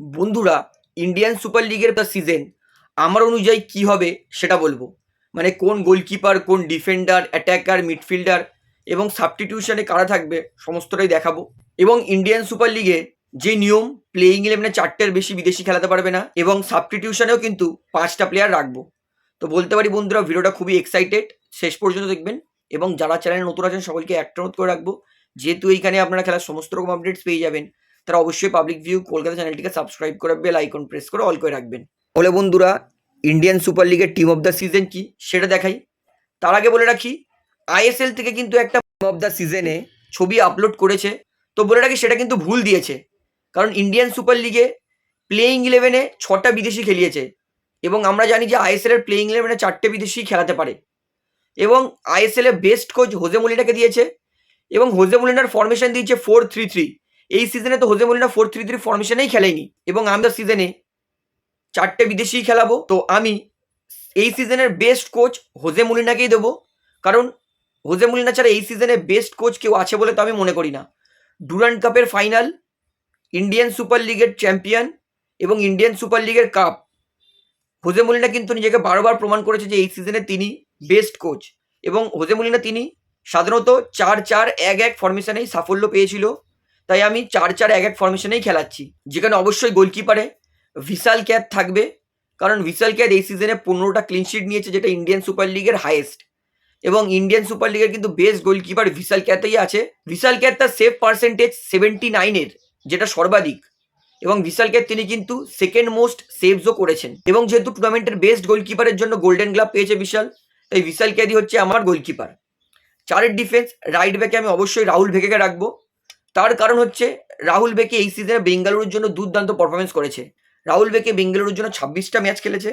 বন্ধুরা Indian super লিগের season আমার অনুযায়ী কি হবে সেটা বলব। মানে কোন গোলকিপার কোন ডিফেন্ডার অ্যাটাকার মিডফিল্ডার এবং সাবস্টিটিউশনে কারা থাকবে সমস্তটাই দেখাবো। এবং ইন্ডিয়ান সুপার লিগে যে নিয়ম প্লেয়িং ইলেভেনে চারটের বেশি বিদেশি খেলাতে পারবে না এবং সাবস্টিটিউশনেও কিন্তু পাঁচটা প্লেয়ার রাখব। তো বলতে পারি বন্ধুরা, ভিডিওটা খুবই এক্সাইটেড শেষ পর্যন্ত দেখবেন এবং যারা চ্যানেলে নতুন আছেন, সকলকে একটা করে রাখব। যেহেতু এইখানে আপনারা খেলার সমস্ত রকম আপডেটস পেয়ে যাবেন তারা অবশ্যই পাবলিক ভিউ কলকাতা চ্যানেলটিকে সাবস্ক্রাইব করে বেল আইকন প্রেস করে অল করে রাখবেন। বলে বন্ধুরা ইন্ডিয়ান সুপার লিগের টিম অফ দ্য সিজন কি? সেটা দেখাই। তার আগে বলে রাখি আইএসএল থেকে কিন্তু একটা টিম অফ দ্য সিজনে ছবি আপলোড করেছে। তো বলে রাখি, সেটা কিন্তু ভুল দিয়েছে। কারণ ইন্ডিয়ান সুপার লিগে প্লেয়িং ইলেভেনে ছটা বিদেশি খেলিয়েছে। এবং আমরা জানি যে আইএসএল এর প্লেয়িং ইলেভেনে চারটে বিদেশি খেলাতে পারে। এবং আইএসএল বেস্ট কোচ হোজে মলিনাকে দিয়েছে। এবং হোজে মলিনার ফরমেশন দিয়েছে ফোর থ্রি থ্রি এই সিজনে তো Jose Molina four three three ফরমেশনেই খেলেনি এবং আমরা সিজনে চারটে বিদেশি খেলাবো। তো আমি এই সিজনের বেস্ট কোচ হোজে মলিনাকেই দেবো। কারণ হোজে মলিনা ছাড়া এই সিজনে বেস্ট কোচ কেউ আছে বলে তো আমি মনে করি না। ডুরান্ড কাপের ফাইনাল ইন্ডিয়ান সুপার লিগের চ্যাম্পিয়ন এবং ইন্ডিয়ান সুপার লিগের কাপ হোজে মলিনা কিন্তু নিজেকে বারবার প্রমাণ করেছে যে এই সিজনে তিনি বেস্ট কোচ এবং হোজে মলিনা তিনি সাধারণত চার চার এক এক ফরমেশনেই সাফল্য পেয়েছিল। তাই আমি চার চার এক এক ফরমেশনেই খেলাচ্ছি। যেখানে অবশ্যই গোলকিপারে ভিশাল ক্যাথ থাকবে, কারণ ভিশাল ক্যাথ এই সিজনে পনেরোটা ক্লিনশিট নিয়েছে, যেটা ইন্ডিয়ান সুপার লিগের হাইয়েস্ট এবং ইন্ডিয়ান সুপার লিগের কিন্তু বেস্ট গোলকিপার ভিশাল ক্যাথেই আছে। ভিশাল ক্যাথ তার সেভ পার্সেন্টেজ সেভেন্টি নাইনের যেটা সর্বাধিক। এবং ভিসাল ক্যাথ তিনি কিন্তু সেকেন্ড মোস্ট সেভসও করেছেন। এবং যেহেতু টুর্নামেন্টের বেস্ট গোলকিপারের জন্য গোল্ডেন গ্লাভ পেয়েছে বিশাল তাই বিশাল ক্যাদি হচ্ছে আমার গোলকিপার চারের ডিফেন্স রাইট ব্যাকে আমি অবশ্যই রাহুল ভেকেকে রাখব। তার কারণ হচ্ছে রাহুল বেকে এই সিজনে বেঙ্গালুরুর জন্য দুর্দান্ত পারফরমেন্স করেছে। রাহুল বেকে বেঙ্গালুরুর জন্য ছাব্বিশটা ম্যাচ খেলেছে।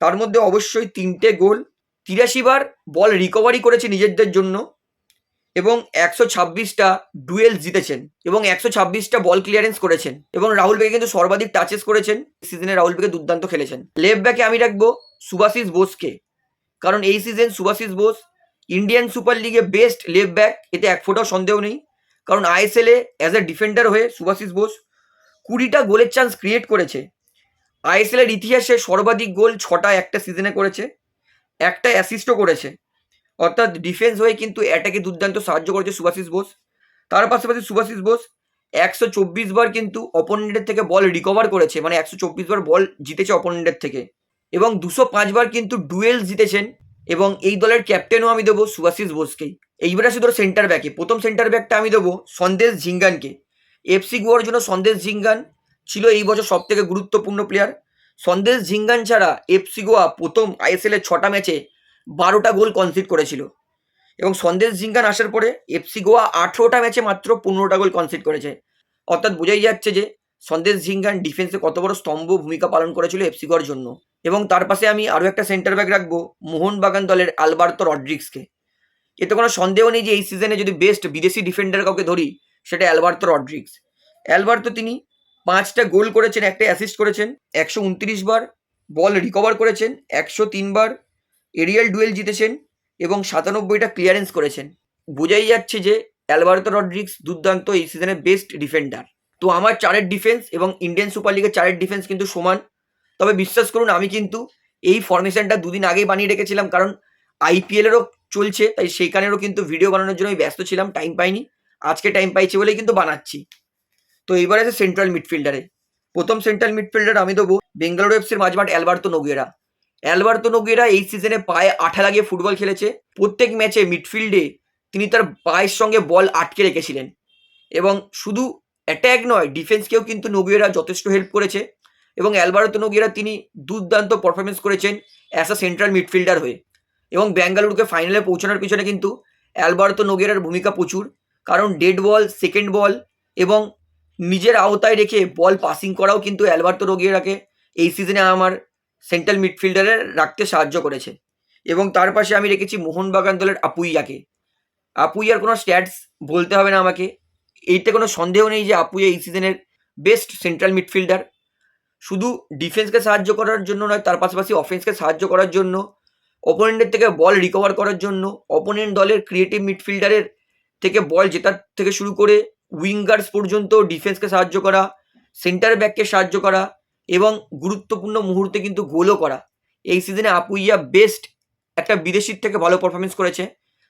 তার মধ্যে অবশ্যই তিনটে গোল, তিরাশি বার বল রিকভারি করেছে নিজেদের জন্য এবং একশো ছাব্বিশটা ডুয়েল জিতেছেন এবং একশো ছাব্বিশটা বল ক্লিয়ারেন্স করেছেন এবং রাহুল বেকে কিন্তু সর্বাধিক টাচেস করেছেন। সিজনে রাহুল বেকে দুর্দান্ত খেলেছেন। লেফট ব্যাকে আমি রাখব সুভাশিস বোসকে। কারণ এই season Subhasish Bose Indian super লিগে বেস্ট লেফট ব্যাক এতে এক ফোটাও সন্দেহ নেই। কারণ আইএসএলে অ্যাজ এ ডিফেন্ডার হয়ে সুভাশিস বোস কুড়িটা গোলের চান্স ক্রিয়েট করেছে। আইএসএল এর ইতিহাসে সর্বাধিক গোল ছটা একটা সিজনে করেছে, একটা অ্যাসিস্টও করেছে। অর্থাৎ ডিফেন্স হয়ে কিন্তু অ্যাটাকে দুর্দান্ত সাহায্য করেছে সুভাশিস বোস। তার পাশাপাশি সুভাশিস বোস একশো চব্বিশ বার কিন্তু অপোনেন্টের থেকে বল রিকভার করেছে মানে একশো চব্বিশ বার বল জিতেছে অপোনেন্টের থেকে। এবং দুশো পাঁচবার কিন্তু ডুয়েল জিতেছেন এবং এই দলের ক্যাপ্টেনও আমি দেবো সুভাশিস বোসকেই। এইবার আসি ধরো সেন্টার ব্যাকে প্রথম সেন্টার ব্যাকটা আমি দেবো সন্দেশ ঝিঙ্গানকে। এফসি গোয়ার জন্য সন্দেশ ঝিঙ্গান ছিল এই বছর সব থেকে গুরুত্বপূর্ণ প্লেয়ার সন্দেশ ঝিঙ্গান ছাড়া এফসি গোয়া প্রথম আইএসএল এর ছটা ম্যাচে বারোটা গোল কনসিড করেছিল। এবং সন্দেশ ঝিঙ্গান আসার পরে এফসি গোয়া আঠেরোটা ম্যাচে মাত্র পনেরোটা গোল কনসিড করেছে। অর্থাৎ বোঝাই যাচ্ছে যে সন্দেশ ঝিঙ্গান ডিফেন্সে কত বড় স্তম্ভ ভূমিকা পালন করেছিল এফসি গোয়ার জন্য। এবং তার পাশে আমি আরও একটা সেন্টার ব্যাক রাখব, মোহনবাগান দলের আলবার্তো রড্রিক্সকে এতে কোনো সন্দেহ নেই যে এই সিজনে যদি বেস্ট বিদেশি ডিফেন্ডার কাউকে ধরি, সেটা অ্যালবার্তো রড্রিক্স অ্যালবার্তো তিনি পাঁচটা গোল করেছেন, একটা অ্যাসিস্ট করেছেন, একশো উনত্রিশ বার বল রিকভার করেছেন, একশো তিনবার এরিয়াল ডুয়েল জিতেছেন এবং সাতানব্বইটা ক্লিয়ারেন্স করেছেন। বোঝাই যাচ্ছে যে অ্যালবার্তো রড্রিক্স দুর্দান্ত এই সিজনের বেস্ট ডিফেন্ডার তো আমার চারের ডিফেন্স এবং ইন্ডিয়ান সুপার লিগের চারের ডিফেন্স কিন্তু সমান। তবে বিশ্বাস করুন, আমি কিন্তু এই ফরমেশনটা দুদিন আগেই বানিয়ে রেখেছিলাম, কারণ আইপিএলেরও চলছে, তাই সেইখানেরও কিন্তু ভিডিও বানানোর জন্য আমি ব্যস্ত ছিলাম টাইম পাইনি। আজকে টাইম পাইছি বলেই কিন্তু বানাচ্ছি। তো এইবার আছে সেন্ট্রাল মিডফিল্ডারে প্রথম সেন্ট্রাল মিডফিল্ডার আমি দেবো বেঙ্গালুরু এফসির মাঝমাঠ অ্যালবার্তো নোগেরা অ্যালবার্তো নোগেরা এই সিজনে পায়ে আঠা লাগিয়ে ফুটবল খেলেছে। প্রত্যেক ম্যাচে মিডফিল্ডে তিনি তার পায়ের সঙ্গে বল আটকে রেখেছিলেন। এবং শুধু অ্যাট্যাক নয় ডিফেন্সকেও কিন্তু নোগিয়েরা যথেষ্ট হেল্প করেছে। এবং অ্যালবার্তো নোগিয়েরা তিনি দুর্দান্ত পারফরমেন্স করেছেন অ্যাজ আ সেন্ট্রাল মিডফিল্ডার হয়ে। এবং ব্যাঙ্গালুরুকে ফাইনালে পৌঁছানোর পিছনে কিন্তু অ্যালবার্তো নোগিয়েরার ভূমিকা প্রচুর। কারণ ডেড বল সেকেন্ড বল এবং নিজের আওতায় রেখে বল পাসিং করাও কিন্তু অ্যালবার্তো নোগিয়েরাকে এই সিজনে আমার সেন্ট্রাল মিডফিল্ডারে রাখতে সাহায্য করেছে। এবং তার পাশে আমি রেখেছি মোহনবাগান দলের আপুইয়াকে। আপুইয়ার কোনো স্ট্যাটস বলতে হবে না আমাকে। এইতে কোনো সন্দেহ নেই যে আপুইয়া এই সিজনের বেস্ট সেন্ট্রাল মিডফিল্ডার শুধু ডিফেন্সকে সাহায্য করার জন্য নয়, তার পাশাপাশি অফেন্সকে সাহায্য করার জন্য অপোনেন্টের থেকে বল রিকভার করার জন্য অপোনেন্ট দলের ক্রিয়েটিভ মিডফিল্ডারের থেকে বল জেতার থেকে শুরু করে উইঙ্গার্স পর্যন্ত ডিফেন্সকে সাহায্য করা সেন্টার ব্যাককে সাহায্য করা এবং গুরুত্বপূর্ণ মুহূর্তে কিন্তু গোলও করা। এই সিজনে আপুইয়া বেস্ট একটা বিদেশির থেকে ভালো পারফরমেন্স করেছে,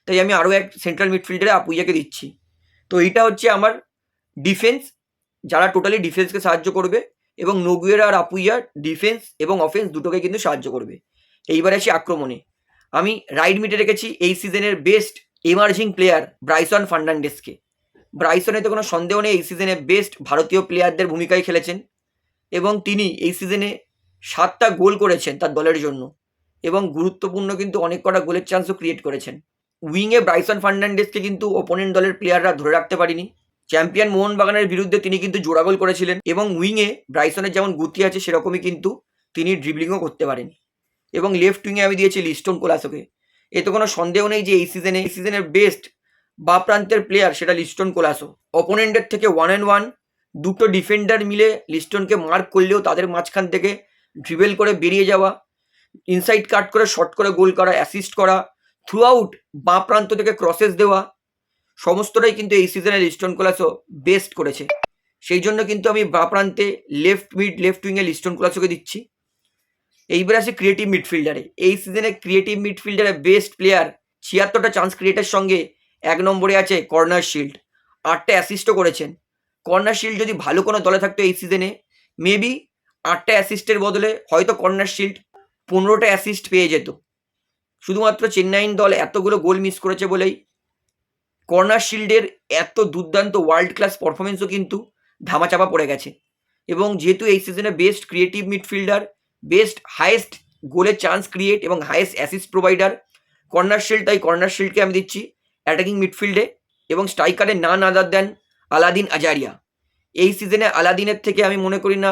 তাই আমি আরও এক সেন্ট্রাল মিডফিল্ডারে আপুইয়াকে দিচ্ছি। তো এইটা হচ্ছে আমার ডিফেন্স যারা টোটালি ডিফেন্সকে সাহায্য করবে এবং নগুয়েরা আর আপুইয়া ডিফেন্স এবং অফেন্স দুটোকে কিন্তু সাহায্য করবে। এইবার আসি আক্রমণে। আমি রাইট মিটে রেখেছি, এই সিজনের বেস্ট এমার্জিং প্লেয়ার ব্রাইসন ফার্নান্ডেসকে ব্রাইসনে তো কোনো সন্দেহ নেই, এই সিজনে বেস্ট ভারতীয় প্লেয়ারদের ভূমিকায় খেলেছেন এবং তিনি এই সিজনে সাতটা গোল করেছেন তার দলের জন্য এবং গুরুত্বপূর্ণ কিন্তু অনেক কটা গোলের চান্সও ক্রিয়েট করেছেন। উইংয়ে ব্রাইসন ফার্নান্ডেসকে কিন্তু ওপোনেন্ট দলের প্লেয়াররা ধরে রাখতে পারেনি। চ্যাম্পিয়ন মোহনবাগানের বিরুদ্ধে তিনি কিন্তু জোড়া গোল করেছিলেন এবং উইংয়ে ব্রাইসনের যেমন গতি আছে, সেরকমই কিন্তু তিনি ড্রিবলিংও করতে পারেন। এবং লেফট উইংয়ে আমি দিয়েছি লিস্টন কোলাসোকে এতে কোনো সন্দেহ নেই যে এই সিজনে এই সিজনের বেস্ট বা প্রান্তের প্লেয়ার সেটা লিস্টন কোলাসো অপোনেন্টের থেকে ওয়ান অ্যান্ড ওয়ান দুটো ডিফেন্ডার মিলে লিস্টনকে মার্ক করলেও তাদের মাঝখান থেকে ড্রিবেল করে বেরিয়ে যাওয়া ইনসাইড কাট করে শর্ট করে গোল করা অ্যাসিস্ট করা থ্রু আউট বাঁ প্রান্ত থেকে ক্রসেস দেওয়া, সমস্তটাই কিন্তু এই সিজনে লিস্টন কোলাসো বেস্ট করেছে। সেই জন্য কিন্তু আমি বাঁ প্রান্তে লেফট মিড লেফট উইংয়ে লিস্টন কোলাসোকে দিচ্ছি। এইবার আসে ক্রিয়েটিভ মিডফিল্ডারে এই সিজনে ক্রিয়েটিভ মিডফিল্ডারে বেস্ট প্লেয়ার ছিয়াত্তরটা চান্স ক্রিয়েটের সঙ্গে এক নম্বরে আছে কর্নার শিল্ড আটটা অ্যাসিস্টও করেছেন। কর্নার শিল্ড যদি ভালো কোনো দলে থাকতো এই সিজনে মেবি আটটা অ্যাসিস্টের বদলে হয়তো কর্নার শিল্ড পনেরোটা অ্যাসিস্ট পেয়ে যেত। শুধুমাত্র চেন্নাইন দল এতগুলো গোল মিস করেছে বলেই কর্নার শিল্ডের এত দুর্দান্ত ওয়ার্ল্ড ক্লাস পারফরমেন্সও কিন্তু ধামাচাপা পড়ে গেছে। এবং যেহেতু এই সিজনে best creative midfielder best, highest গোলের চান্স ক্রিয়েট এবং highest assist provider corner shield, তাই কর্নার শিল্ডকে আমি দিচ্ছি অ্যাটাকিং মিডফিল্ডে এবং স্ট্রাইকারে না নাদার দেন আলাদিন আজারিয়া। এই সিজনে আলাদিনের থেকে আমি মনে করি না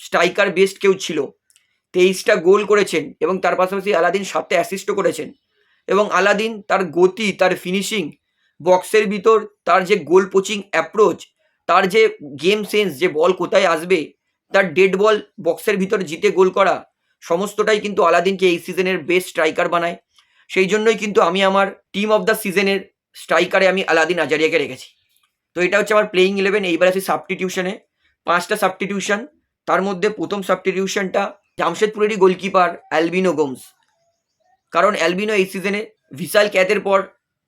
স্ট্রাইকার বেস্ট কেউ ছিল। তেইশটা গোল করেছেন এবং তার পাশাপাশি আলাদিন সাতটা অ্যাসিস্টও করেছেন এবং আলাদিন তার গতি, তার ফিনিশিং বক্সের ভিতর তার যে গোল পোচিং অ্যাপ্রোচ তার যে গেম সেন্স যে বল কোথায় আসবে তার ডেড বল বক্সের ভিতর জিতে গোল করা সমস্তটাই কিন্তু আলাদিনকে এই সিজনের বেস্ট স্ট্রাইকার বানায়। সেই জন্যই কিন্তু আমি আমার টিম অফ দ্য সিজনের স্ট্রাইকারে আমি আলাদিন আজারিয়াকে রেখেছি। তো এটা হচ্ছে আমার প্লেইং ইলেভেন এইবার আছি সাবস্টিটিউশনে পাঁচটা সাবস্টিটিউশন তার মধ্যে প্রথম সাবস্টিটিউশনটা জামশেদপুরেরই গোলকিপার অ্যালবিনো গোমস। কারণ অ্যালবিনো এই সিজনে ভিশাল ক্যাতের পর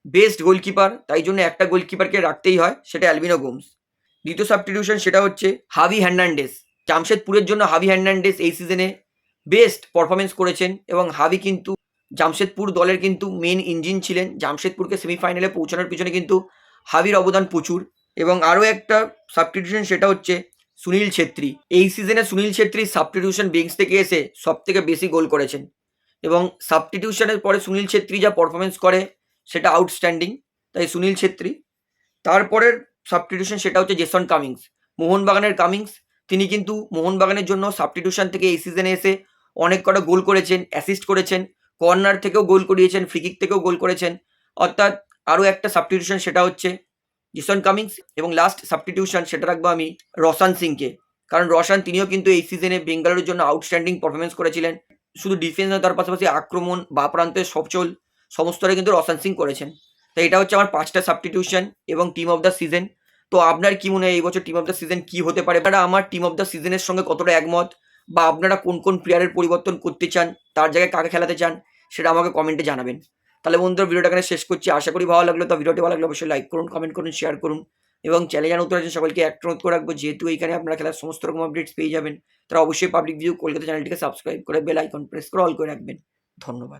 বেস্ট গোলকিপার তাই জন্য একটা গোলকিপারকে রাখতেই হয়, সেটা অ্যালবিনো গোমস। দ্বিতীয় সাবস্টিটিউশন সেটা হচ্ছে হাভি হ্যার্নান্ডেস জামশেদপুরের জন্য হাভি হ্যার্নান্ডেস এই সিজনে বেস্ট পারফরমেন্স করেছেন এবং হাভি কিন্তু জামশেদপুর দলের কিন্তু মেন ইঞ্জিন ছিলেন। জামশেদপুরকে সেমিফাইনালে পৌঁছানোর পিছনে কিন্তু হাবির অবদান প্রচুর এবং আরও একটা সাবস্টিটিউশন সেটা হচ্ছে সুনীল ছেত্রী। এই সিজনে সুনীল ছেত্রী সাবস্টিটিউশন বেঞ্চ থেকে এসে সব থেকে বেশি গোল করেছেন এবং সাবস্টিটিউশনের পরে সুনীল ছেত্রী যা পারফরমেন্স করে সেটা আউটস্ট্যান্ডিং তাই সুনীল ছেত্রী, তারপরের সাবস্টিটিউশন সেটা হচ্ছে জেসন কামিংস। মোহনবাগানের কামিংস তিনি কিন্তু মোহনবাগানের জন্য সাবস্টিটিউশন থেকে এই সিজনে এসে অনেক কটা গোল করেছেন অ্যাসিস্ট করেছেন কর্নার থেকেও গোল করিয়েছেন ফ্রিকিক থেকেও গোল করেছেন। অর্থাৎ আরও একটা সাবস্টিটিউশন সেটা হচ্ছে জিসন কামিংস এবং লাস্ট সাবস্টিটিউশন সেটা রাখব আমি রসান সিংকে। কারণ রসান তিনিও কিন্তু এই সিজনে বেঙ্গালুরুর জন্য আউটস্ট্যান্ডিং পারফরমেন্স করেছিলেন। শুধু ডিফেন্স তার পাশাপাশি আক্রমণ, বা প্রান্তের সবচল সমস্তটা কিন্তু রসান সিং করেছেন। তো এটা হচ্ছে আমার পাঁচটা সাবস্টিটিউশন এবং টিম অফ দ্য সিজন তো আপনার কি মনে হয় এই বছর টিম অফ দ্য সিজন কি হতে পারে? আপনারা আমার টিম অফ দ্য সিজনের সঙ্গে কতটা একমত? বা আপনারা কোন কোন প্লেয়ারের পরিবর্তন করতে চান? তার জায়গায় কাকে খেলাতে চান? সেটা আমাকে কমেন্টে জানাবেন। তাহলে বন্ধুরা, ভিডিওটা এখানে শেষ করছি। আশা করি ভালো লাগল। তো ভিডিওটি ভালো লাগলে অবশ্যই লাইক করুন কমেন্ট করুন শেয়ার করুন। এবং চ্যানেল জানা উত্তর আছেন সকলকে একটা অনুরোধ করে রাখব, যেহেতু এইখানে আপনারা খেলার সমস্ত রকম আপডেটস পেয়ে যাবেন, তারা অবশ্যই পাবলিক ভিউ কলকাতা চ্যানেলটিকে সাবস্ক্রাইব করে বেল আইকন প্রেস করে অল করে রাখবেন। ধন্যবাদ।